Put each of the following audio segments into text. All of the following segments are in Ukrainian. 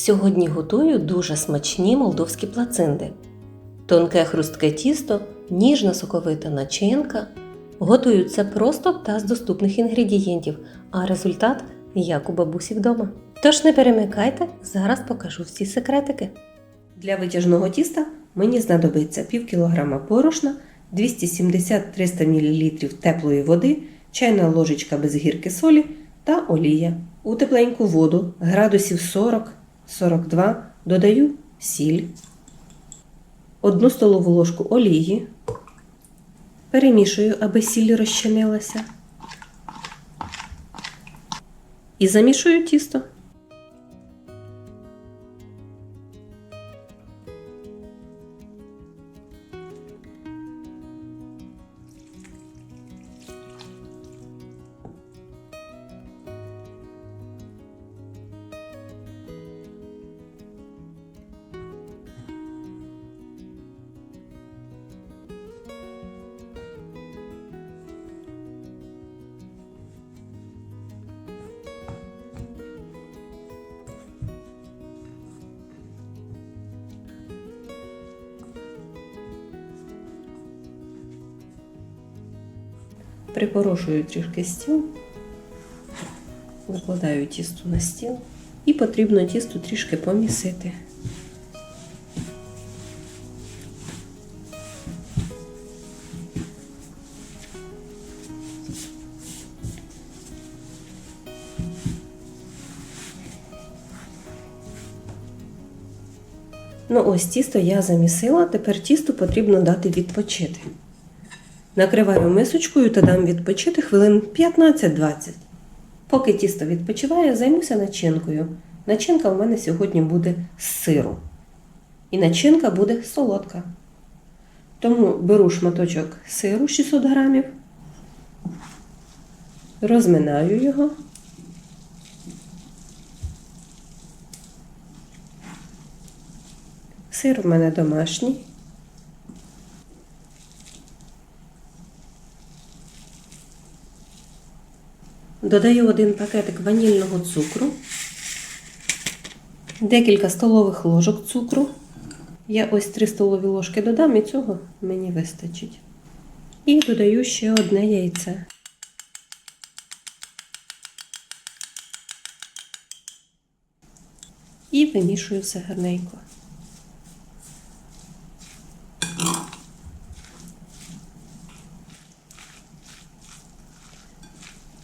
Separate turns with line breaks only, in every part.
Сьогодні готую дуже смачні молдовські плацинди. Тонке хрустке тісто, ніжна соковита начинка. Готуються просто та з доступних інгредієнтів, а результат як у бабусі вдома. Тож не перемикайте, зараз покажу всі секретики. Для витяжного тіста мені знадобиться пів кілограма борошна, 270-300 мл теплої води, чайна ложечка без гірки солі та олія. У тепленьку воду градусів 40-42 додаю сіль, 1 столову ложку олії, перемішую, аби сіль розчинилася. І замішую тісто. Припорошую трішки стіл, викладаю тісто на стіл і потрібно тісто трішки помісити. Ну ось тісто я замісила, тепер тісту потрібно дати відпочити. Накриваю мисочкою та дам відпочити хвилин 15-20. Поки тісто відпочиває, займуся начинкою. Начинка у мене сьогодні буде з сиру. І начинка буде солодка. Тому беру шматочок сиру 600 грамів, розминаю його. Сир у мене домашній. Додаю один пакетик ванільного цукру, декілька столових ложок цукру. Я ось 3 столові ложки додам і цього мені вистачить. І додаю ще одне яйце. І вимішую все гарненько.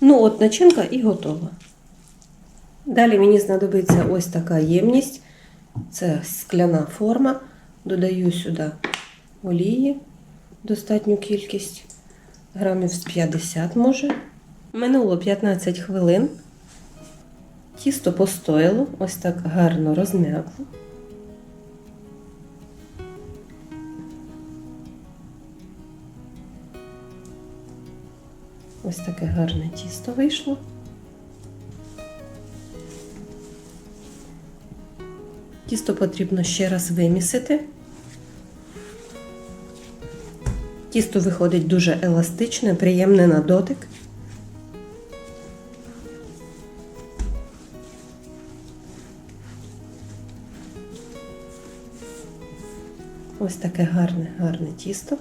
Ну, от начинка і готова. Далі мені знадобиться ось така ємність. Це скляна форма. Додаю сюди олії, достатню кількість, грамів з 50 може. Минуло 15 хвилин. Тісто постояло, ось так гарно розм'якло. Ось таке гарне тісто вийшло. Тісто потрібно ще раз вимісити. Тісто виходить дуже еластичне, приємне на дотик. Ось таке гарне, гарне тісто.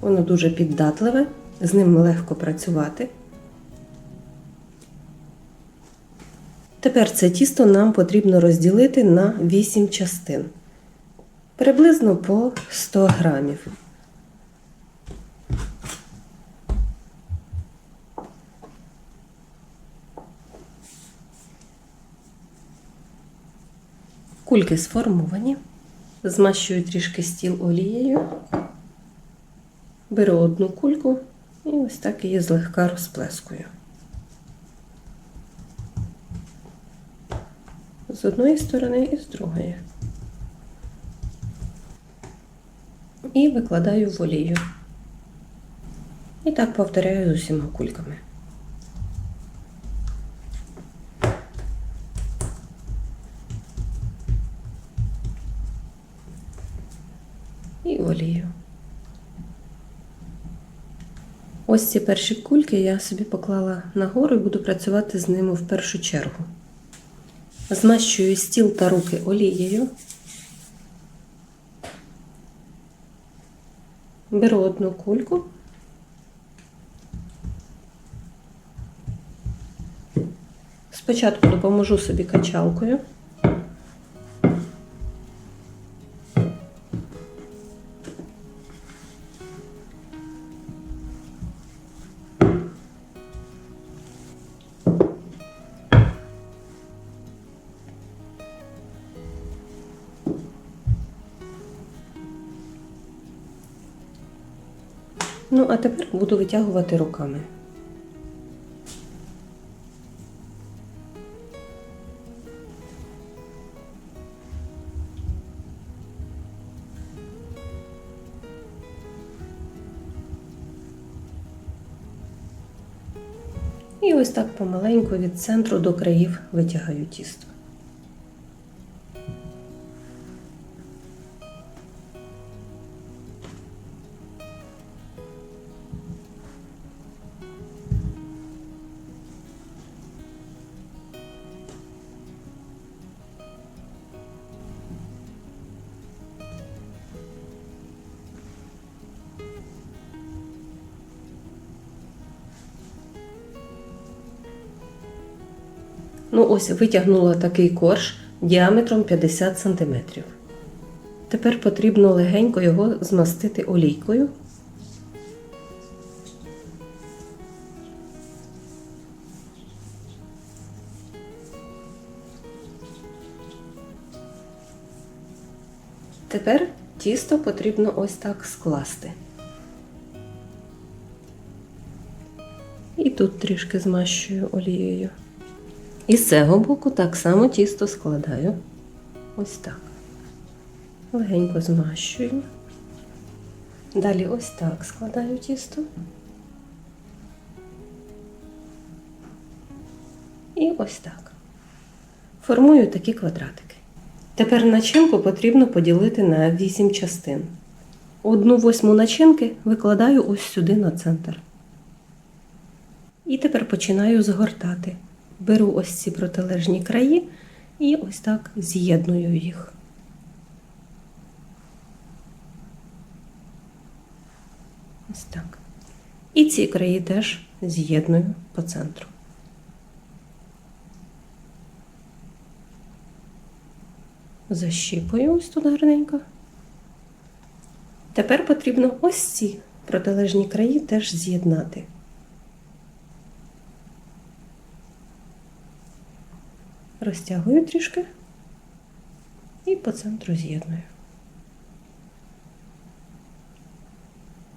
Воно дуже піддатливе, з ним легко працювати. Тепер це тісто нам потрібно розділити на 8 частин, приблизно по 100 грамів. Кульки сформовані. Змащую трішки стіл олією. Беру одну кульку і ось так її злегка розплескую. З одної сторони і з другої. І викладаю в олію. І так повторяю з усіма кульками. І в олію. Ось ці перші кульки я собі поклала нагору і буду працювати з ними в першу чергу. Змащую стіл та руки олією. Беру одну кульку. Спочатку допоможу собі качалкою. Ну, а тепер буду витягувати руками. І ось так помаленьку від центру до країв витягаю тісто. Ну, ось витягнула такий корж діаметром 50 см. Тепер потрібно легенько його змастити олійкою. Тепер тісто потрібно ось так скласти. І тут трішки змащую олією. І з цього боку так само тісто складаю. Ось так. Легенько змащую. Далі ось так складаю тісто. І ось так. Формую такі квадратики. Тепер начинку потрібно поділити на 8 частин. Одну восьму начинки викладаю ось сюди на центр. І тепер починаю згортати. Беру ось ці протилежні краї і ось так з'єдную їх. Ось так. І ці краї теж з'єдную по центру. Защіпую ось тут гарненько. Тепер потрібно ось ці протилежні краї теж з'єднати. Розтягую трішки і по центру з'єдную.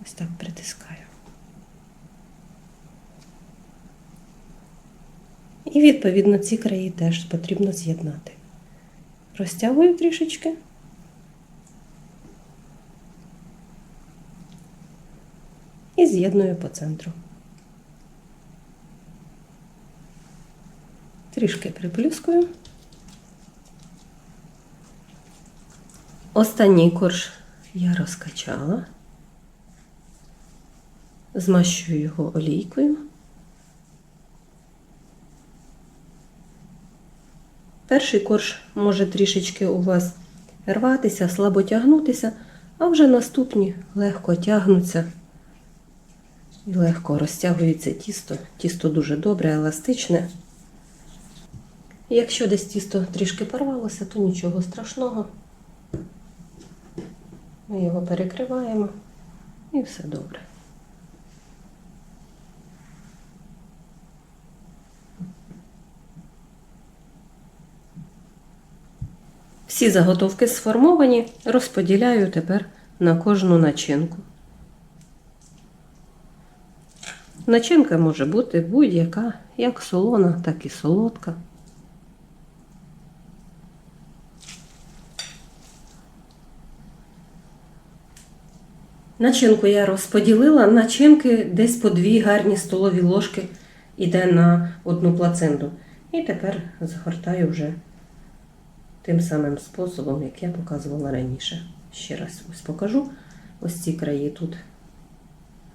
Ось так притискаю. І відповідно ці краї теж потрібно з'єднати. Розтягую трішечки. І з'єдную по центру. Трішки приплюскую. Останній корж я розкачала, змащую його олійкою. Перший корж може трішечки у вас рватися, слабо тягнутися, а вже наступні легко тягнуться і легко розтягується тісто. Тісто дуже добре, еластичне. Якщо десь тісто трішки порвалося, то нічого страшного. Ми його перекриваємо і все добре. Всі заготовки сформовані, розподіляю тепер на кожну начинку. Начинка може бути будь-яка, як солона, так і солодка. Начинку я розподілила, начинки десь по дві гарні столові ложки йде на одну плацинду. І тепер згортаю вже тим самим способом, як я показувала раніше. Ще раз ось покажу. Ось ці краї тут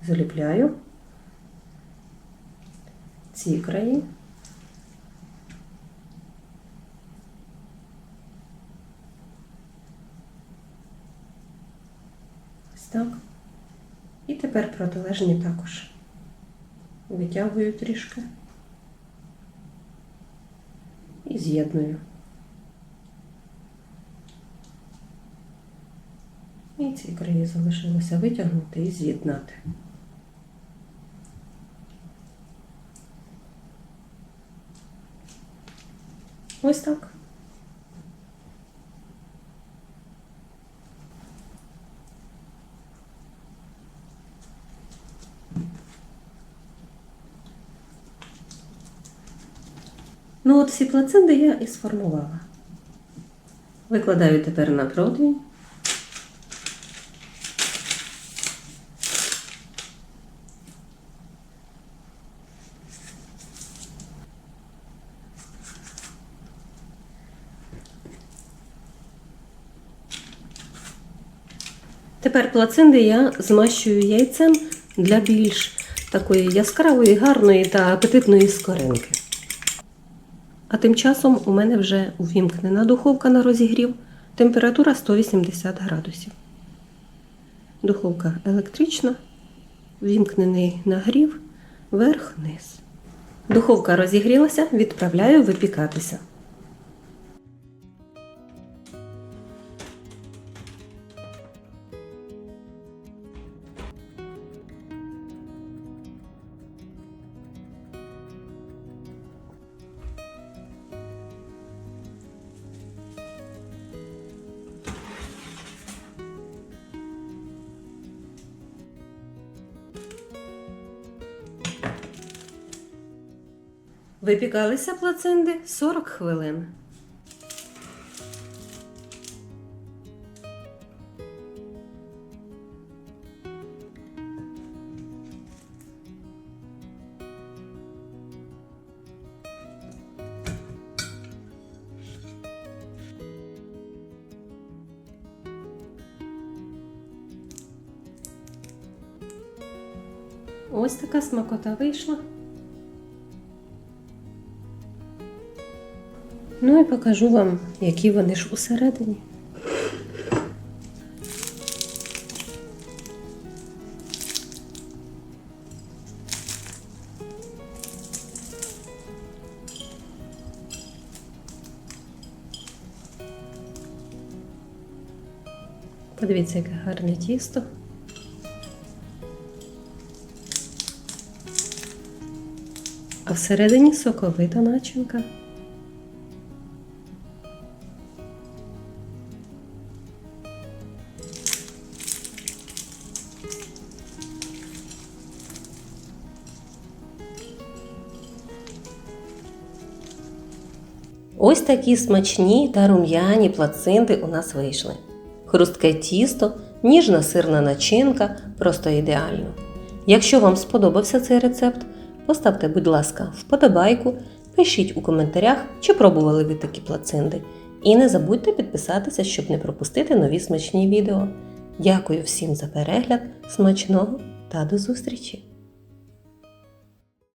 заліпляю, ці краї. Ось так. І тепер протилежні також. Витягую трішки і з'єдную. І ці краї залишилося витягнути і з'єднати. Ось так. Ну от всі плаценти я і сформувала. Викладаю тепер на противень. Тепер плаценти я змащую яйцем для більш такої яскравої, гарної та апетитної скоринки. А тим часом у мене вже увімкнена духовка на розігрів, температура 180 градусів. Духовка електрична, вімкнений нагрів, верх-низ. Духовка розігрілася, відправляю випікатися. Випікалися плаценти 40 хвилин. Ось така смакота вийшла. Ну і покажу вам, які вони ж усередині. Подивіться, яке гарне тісто. А всередині соковита начинка. Ось такі смачні та рум'яні плацинти у нас вийшли. Хрустке тісто, ніжна сирна начинка просто ідеально. Якщо вам сподобався цей рецепт, поставте, будь ласка, вподобайку, пишіть у коментарях, чи пробували ви такі плацинти. І не забудьте підписатися, щоб не пропустити нові смачні відео. Дякую всім за перегляд, смачного та до зустрічі!